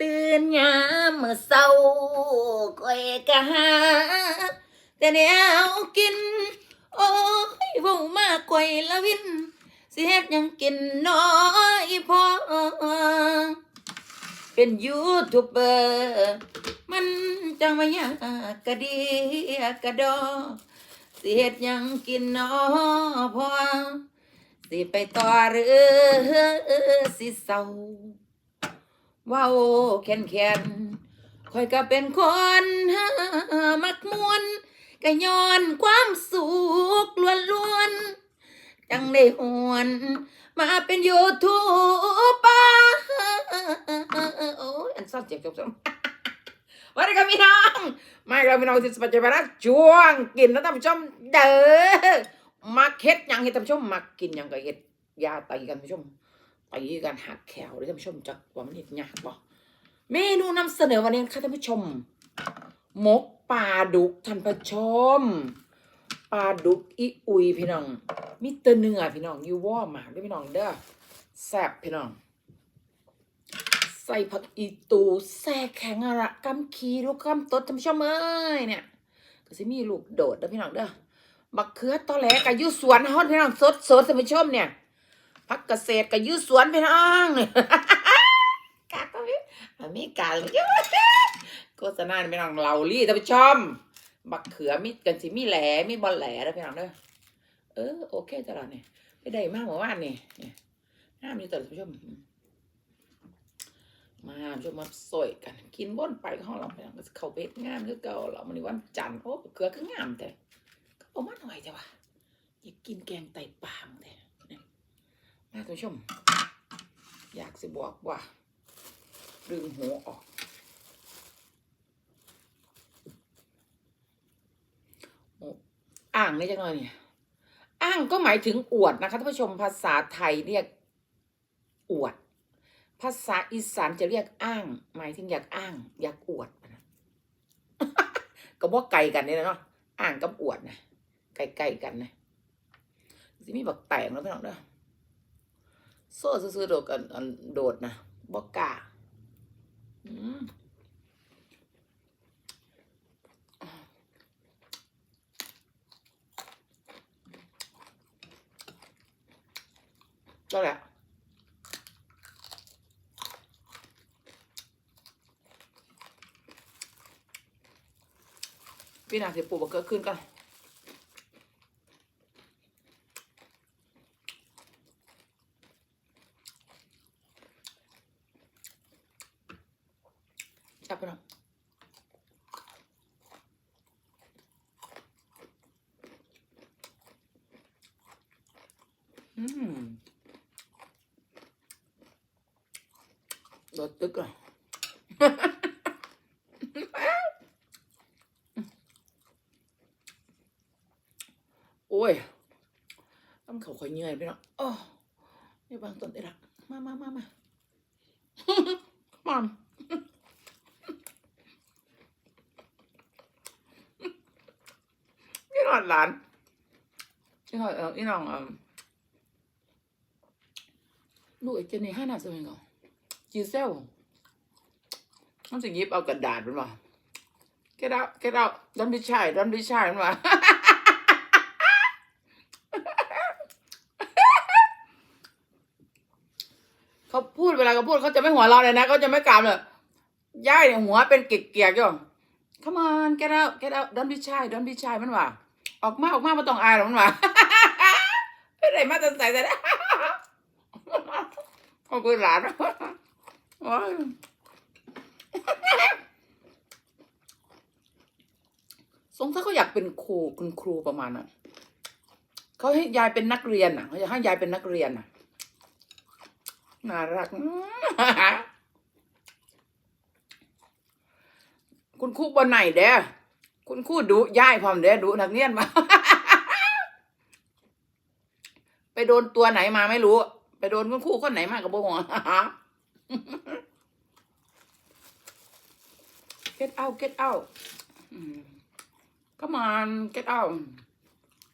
ตื่นยามเมื่อเศร้าก้อยกะหา แต่แนวกิน โอ้ยเว้ามากกวยละวิน สิเฮ็ดหยังกินน้อยพอเป็นยูทูบเบอร์มันจังว่ายากกะดีกะดอสิเฮ็ดหยังกินน้อพอสิไปต่อหรือสิเศร้า เว้าแค้นแค้นคอยก็เป็นคนมักมวนก็ย้อนความสุขล้วนๆจังได้หวน มาเป็นยูทูบเบอร์โอ้ยอันซ่อนเจ็บจบจบวันนี้ครับพี่น้องมาครับพี่น้องที่สปัจจัยรักช่วงกินนะท่านผู้ชมเด้อมาเค็ดยังให้ท่านผู้ชมมากินยังก็เฮ็ดยาตีกันท่านผู้ชม ตีกันหักแขวเลยท่านผู้ชมจักว่ามันเฮ็ดยากบ่เมนูนำเสนอวันนี้ค่ะท่านผู้ชมหมกปลาดุกท่านผู้ชมปลาดุกอีอุยพี่น้องมีแตเนื้อพี่น้องอยู่ว่อมากด้วยพี่น้องเด้อแซ่บพี่น้อง ใส่ผักอีตูแซ่แข็งอะระกำขีลูกกำตดท่านผู้ชมเอ้ยเนี่ยก็สิมีลูกโดดเด้อพี่น้องเด้อบักเขือตอแหลกับยูสวนฮอดพี่น้องสดสดท่านผู้ชมเนี่ย พักเกษตรกับยูสวนพี่น้องกาก็มีมีกาเลยโฆษณาพี่น้องเราลี่ท่านผู้ชมบักเขือมีกันสิมีแหลมีบอลแหลเด้อพี่น้องเด้อเออโอเคตลอดเนี่ยไม่ได้มากเมื่อวานนี่เนี่ยห้ามอยู่ตลอดท่านผู้ชมมาชมมาสวยกัน กินบ้นไปห้องเราไปแล้วก็เขาเฮ็ดงานคือเก่าเรามันนี้วันจันทร์โอ้เกลือก็งามแต่ก็เอามาหน่อยจ้ะวะอยากกินแกงไตปลามแต่ นี่ยมาท่านผู้ชม อยากสิบอกว่าดึงหัวออก อ่างนี่จังเลยเนี่ยอ่างก็หมายถึงอวดนะคะท่านผู้ชมภาษาไทยเรียกอวด ภาษาอีสานจะเรียกอ้าง หมายถึงอยากอ้าง อยากอวดนะก็บอกไก่กันนี่แหละเนาะอ้างกับอวดนะไก่ไก่กันนะสิมีบักแตงแล้วพี่น้องเด้อ โซ่ซื้อโดดกันโดดนะบอกกาก็แหละพี่นาเสิปลูกบักเกิดขึ้นกัน จับไปหน่อยอืมโดดตึกอะ โอ้ยต้องเขาคอยเหนื่อยไปเนาะโอ้ยบางตนได้ละมามามามา มอน นี่นอนหลานนี่นอนเออนี่น้องเออลูกไอ้เจนนี่ห้านาทีเองเหรอจีเซลมันจะยิบเอากระดาษมันมา get out get out don't be shy don't be shy มันมาเขาพูดเวลาเขาพูดเขาจะไม่หัวเราเลยนะเขาจะไม่กล่าวเลยย่ายเนี่ยหัวเป็นเกียกๆอยู่ come on get out get out don't be shy don't be shy มันว่า ออกมาออกมาไม่ต้องอายหรอกมันว่าไม่ได้มาตั้งใจแต่นะขอบคุณหลานโอ้ยสงสัยเขาอยากเป็นครูคุณครูประมาณน่ะเขาให้ยายเป็นนักเรียนอะเขาอยากให้ยายเป็นนักเรียนอะน่ารัก คุณครูบนไหนเด้อ คุณครูดุย่ายพร้อมเด้ดุนักเรียนมา ไปโดนตัวไหนมาไม่รู้ ไปโดนคุณครูคนไหนมากับโบหัว get out get out อืม come on get out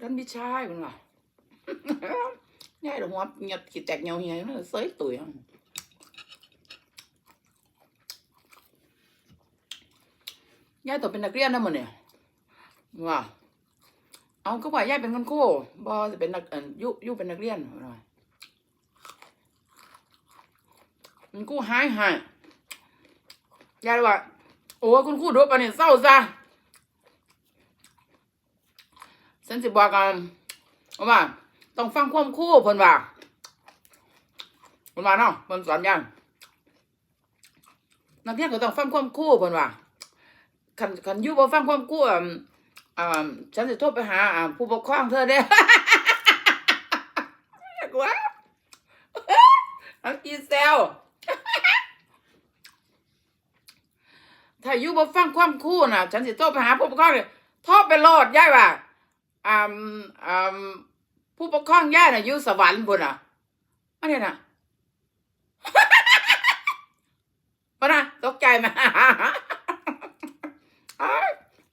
ดันไม่ช่มันว่ะง่ายหรอหัวเงียบขีดแตกเหี่ยวเหี่ยวเนเสยตุ๋ยอะยายตัวเป็นนักเรียนนะมันเนี่ย ว่า เอาก็ว่าย่ายเป็นคนคู่บอจะเป็นนักเอ่อยุยุเป็นนักเรียนว่ามันกู้หายหายยายว่า โอ้คุณครูดูปะเนี่ยเศร้าซะฉันสิบอกกันว่าต้องฟังความคู่เพิ่นว่าเพิ่นว่าเนาะเพิ่นสอนยังนักเรียนก็ต้องฟังความคู่เพิ่นว่าคันคันยู่บ่ฟังความคู่ อ่าฉันสิโทรไปหาอ่าผู้ปกครองเธอเด้กลัวอังกีเซลถ้าอยู่บ่ฟังความคู่น่ะ ฉันสิโทรไปหาผู้ปกครองเลยโทรไปโลดยายว่าอ่าอ่าผู้ปกครองยายน่ะอยู่สวรรค์พุ่นน่ะอันนี้น่ะปะนะตกใจไหม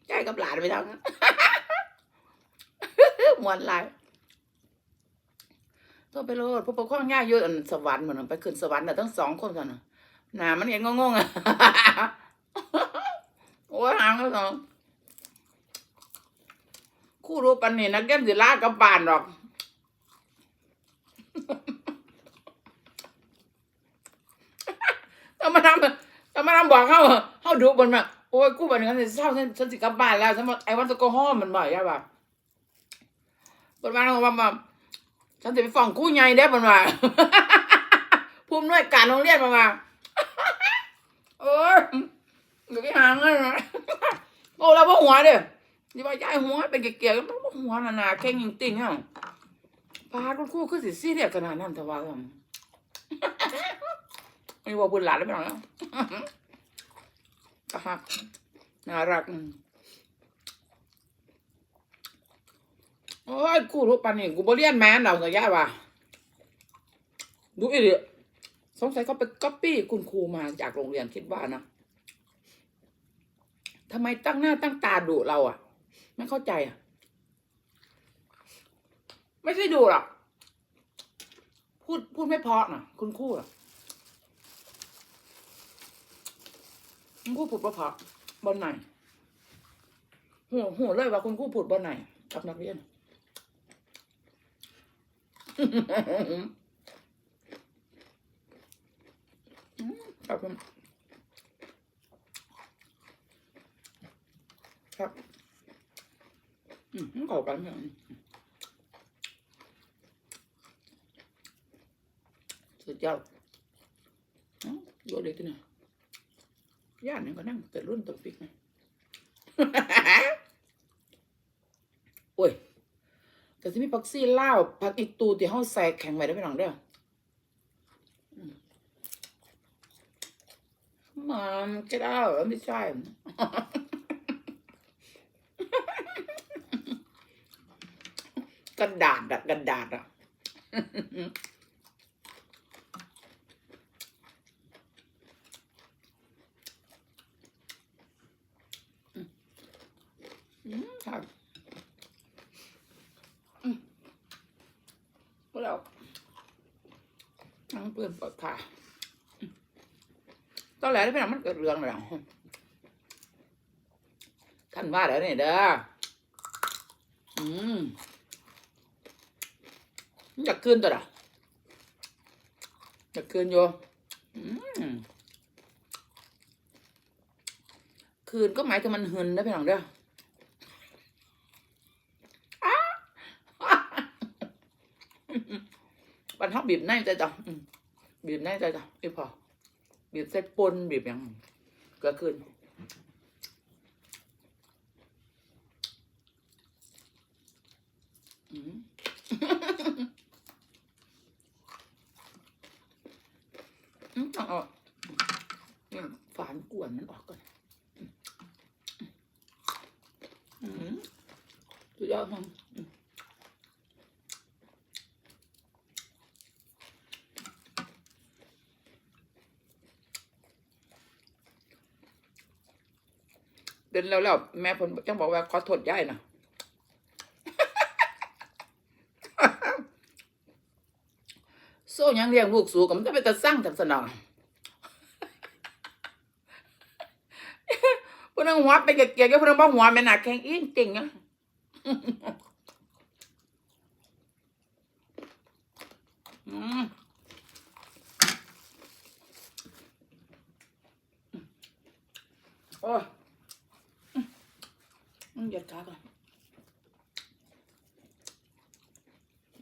ใจกับหลานไปทั้ง มวนหลายโทรไปโลดผู้ปกครองยายอยู่อันสวรรค์เหมือนไปขึ้นสวรรค์น่ทั้งสองคนกันะหนามันเห็นงงๆอะโอ้ยหางก็สองคู่รู้ปันนี่นักเรียนสิลากับบ้านหรอกถ้ามาทำถ้ามาทำบอกเขาเขาดูบนมาโอ้ยกูบันนี้ฉันสิเศร้าฉันฉันสิกลับบ้านแล้วฉันไอ้วันตะโกห้อมันบ่อยย่แบบ บนมาเราบอกว่าฉันจะไปฟ้องกู้ใหญ่ได้บนมาผู้อำนวยการโรงเรียนมามาโอ้ยเดี๋ยวไปหาเงินนะโอ้เราพ่อหัวเด้อที่ว่าย้ายหัวเป็นเกลียวๆมันบ่หัวหนาๆแข็งจริงๆอะพาคุณครูคือสิซี่เรียสขนาดนั้นแต่ว่าทำไม่ว่าบุญหลานแล้วไม่หรอกนะก็ฮักน่ารักอืม โอ้ยกูรู้ปานนี่กูบ่เรียนแมนเราสัญญาว่าดูอีเดียสงสัยเขาไปก๊อปปี้คุณครูมาจากโรงเรียนคิดว่านะทำไมตั้งหน้าตั้งตาดุเราอะ ไม่เข้าใจอะ ไม่ใช่ดุหรอกพูดพูดไม่เพาะนะคุณครูอะคุณครูพูดประเพาะบนไหนหัวหัวเลยว่าคุณครูพูดบนไหนกับนักเรียน ครับผมครับอืมขอบกันครับสุดยอดโยเด็กที่ไหนย่านนี่ก็นั่งแต่รุ่นตกฟิกนะ โอ้ย แต่ที่มีผักซี่เล่าวผักอีตูที่ห้องใส่แข็งไว้ได้ไหมหนังเด้อมมันจะได้หรอไม่ใช่กระดาษอะกระดาษอะ อืมครับอืมพวกเราทั้งเปื่อนปลอดค่ะอืมต อนแรกที่พี่น้องมันเกิดเรื่องแล้วท่านว่าแล้วเนี่ยเด้ออืมมันอยากคืนตัวละอยากคืนโยอืมคืนก็หมายถึงมันหึนนะพี่น้องเด้อบันทับบีบในใจจ้ะบีบในใจจ้ะอีพอ บีบเส้นปนบีบหยังก็ขึ้นอืมอืมเอาเนี่ยฝานกวนมันออกก่อนอืมสุดยอดมาก เดินแล้วแล้วแม่ผมจังบอกว่าขอโทษยายนะโซ่ยังเลี้ยงลูกสูงก็มันจะไปแต่สร้างจังสนองผู้นึงหัวไปเกียกๆก็ผู้นึงบ่หัวแม่น่ะแข็งอิ้งติ่งอะอืมโอ้ หยดขาก่อน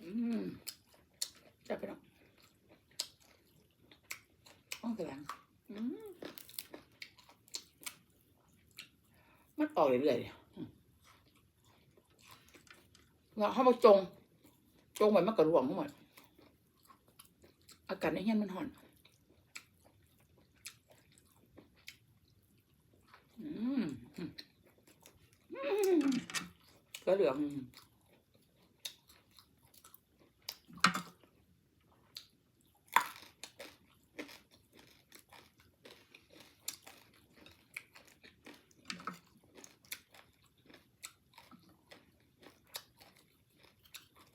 อืมจับไปแล้วอ้ยกระลังอืมมันออกเรื่อยๆเลยเราเข้ามาจง จงไว้มันกระรวงทั้งหมดอากาศในเฮียนมันห่อน อืมอืมอืม ก็เหลือง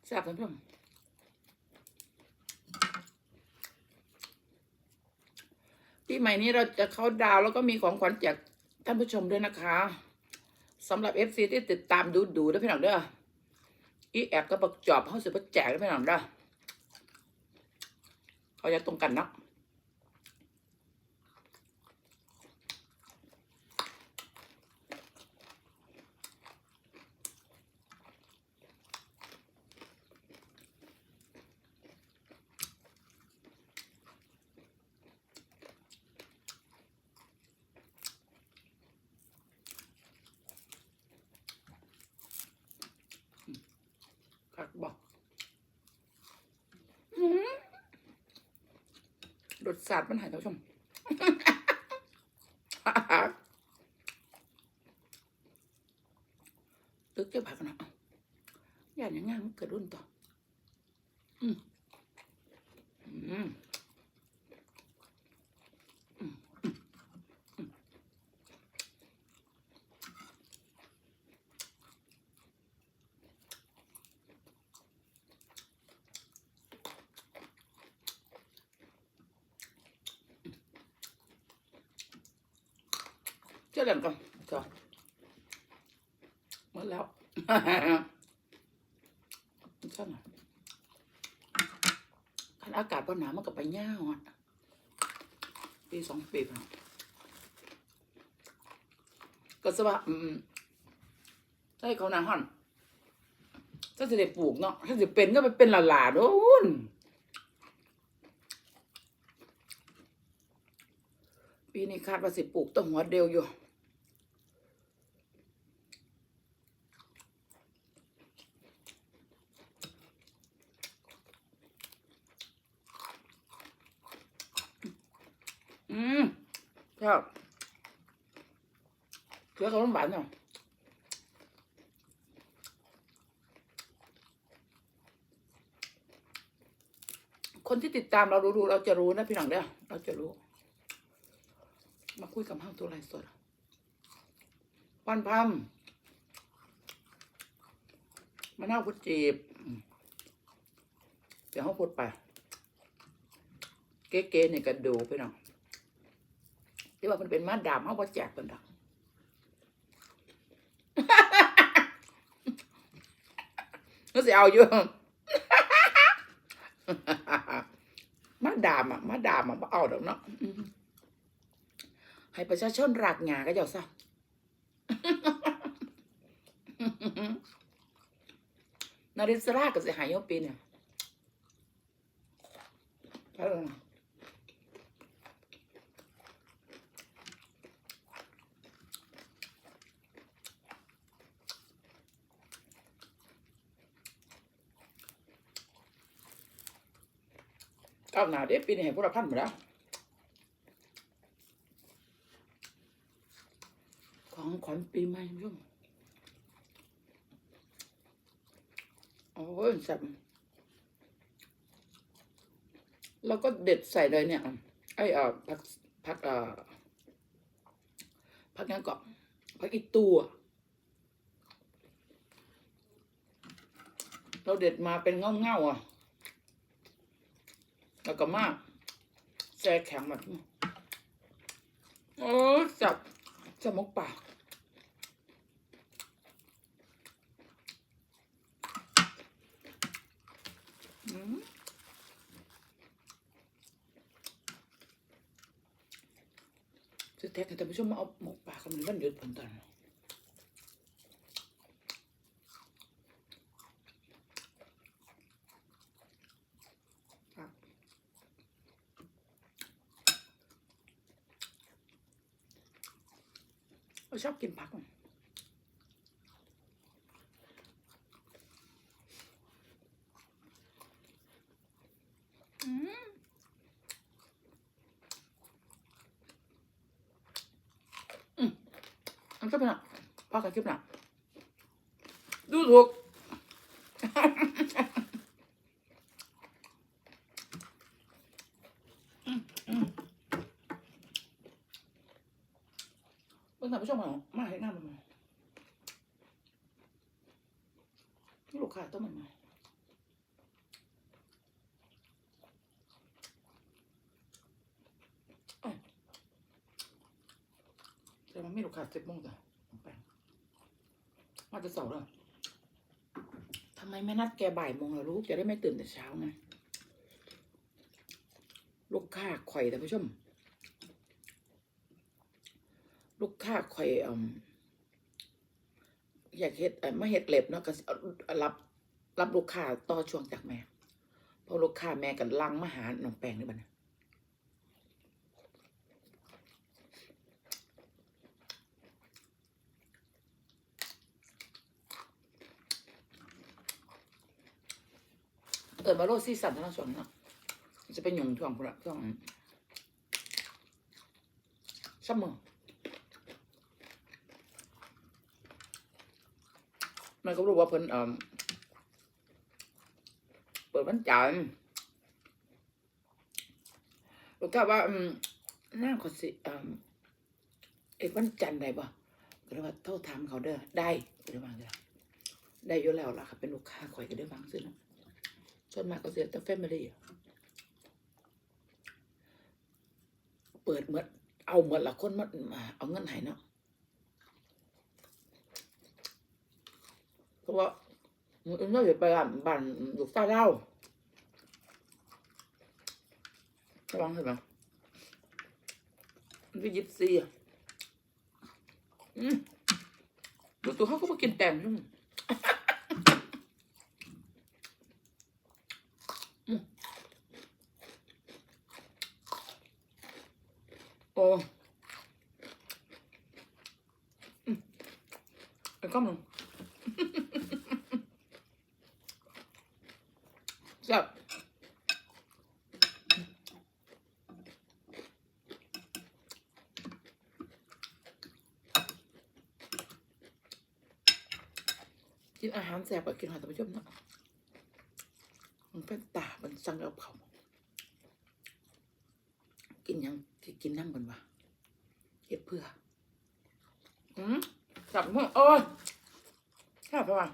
แซ่บท่านผู้ชมปีใหม่นี้เราจะเข้าดาวแล้วก็มีของขวัญแจกท่านผู้ชมด้วยนะคะ สำหรับเอฟซีที่ติดตามดูดูด้วยพี่น้องเด้ออีแอบก็บอกจอบเขาสิบแจกด้วยพี่น้องเด้อเขาจะตรงกันเนาะคักบอกอื้อหือร สาดมันหายท่านผู้ชมตึกเจ้าผักนะอย่างง่ายมันเกิดรุ่นต่อ อืม อืมอืมอืมอืมเจ้าเล่นก่อนก่อนหม ดแล้วช่างอะคันอากาศพอหนาวมันก็ไปย่าวอะปีสองปีก็สว่าอืมใช่เขาหนาห่อนถ้าจะได้ปลูกเนาะถ้าจะเป็นก็ไปเป็นหลาๆโดนปีนี้คาดว่าสิปลูกต้นหัวเดียวอยู่ อืมชอบเกลือกับน้ำหวานเนาะคนที่ติดตามเรารู้ๆเราจะรู้นะพี่หนังเด้อเราจะรู้ มาคุยกับห้างตัวไรสดปันพัมมะนาวกุจีบเดี๋ยวเขาพูดไป เก๋ๆเนี่ยกระดูพี่น้อง ที่ว่ามันเป็นมาดามเขาบ่แจกเป็นดอกก็สิเอาอยู่มาดามอะมาดามอะบ่เอาดอกเนาะให้ประชาชนรักหยาก็เจ้าซะนาริสราก็สิหายอยปีเนี่ย ก้าวหน้าเด้ปีนี้ให้พวกเราพันหมดแล้วของขวัญปีใหม่ยุ่งโอ้ยแซ่บแล้วก็เด็ดใส่เลยเนี่ย ไอ้เอ่อผักผักเอ่อผักยังเกาะผักอีตัวเราเด็ดมาเป็นเง่าเง่าๆอะ แล้วก็มากแช่แข็งแบบโอ้จับจะมกปากอืมจะแท็กให้ท่านผู้ชมมาเอาหมกปลากันในวันหยุดผมตอนครับเรา ชอบกินผักอืมอืมอันก็เป็นอะผักกับกิ๊บน่ะดูถูก เมื่อไหร่ผู้ชมมามาเห็นหน้ามันมาลูกค้า ต้องมันมาเอ้ยแต่มันไม่ลูกค้าสิบโมงจ้ะไปมาจะเสาร์แล้วทำไมไม่นัดแกบ่ายโมงล่ะลูกจะได้ไม่ตื่นแต่เช้าไงลูกค้าข่อยแต่านผู้ชม ลูกค้าคอยออยากเฮ็ดเอ่เฮ็ดเล็บเนาะก็รับ รับลูกค้าต่อช่วงจากแม่เพราะลูกค้าแม่กันลังมาหาน้องแปงนี่บัดนะเอิดมาโลดซีสันทั้งสองเนาะจะเป็นหยงช่วงพุ่นละช่วงซัมเมอร์มันก็รู้ว่าเพิ่นเอ่อ ปิดวันจันทร์ล้วก็ว่าอืมน่าขอสิเอ่อเอกวันจันทร์ได้ปะก็เลยว่าโทษถามเขาเด้อได้ก็เลยว่าเด้อได้อยู่แล้วล่ะค่ะเป็นลูกค้าคอยก็ได้วางซื้อนะส่วนมากก็เสียแต่แฟมิลี่เปิดเหมือนเอาเหมือนละคนมาเอาเงินให้เนาะเพราะว่ามันน่าจะไปบ้านบ้านลูกสาเล่า ระวังเห็นไหมมันไปยิบซีอะดูตัวเขาก็มากินแตงใช่ไหมอืมโอ้อืมไอ้ก้อมมึง แซ่บกินอา หารแซ่บกับกินอาหารท่านผู้ชมเนาะมันเป็นตามันสั่งเอาเขากินยังที่กินน้ำกันวะเฮ็ดเพื่ออืมจับมือโอ้ยแซ่บปะวะ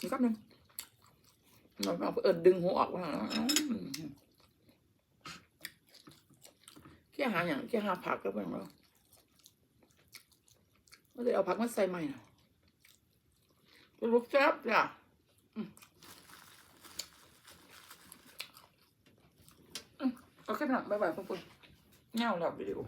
อีกแป๊บนึงเราเอาเอิญดึงหัวออกว่าแค่หาอย่างแค่หาผักก็เป็นแล้ว ก็เลยเอาผักมาใส่ใหม่นะลูกแซ่บจ้ะอืมอืมโอเคนะบ๊ายบายพวกคุณเงาแล้ววิดีโอ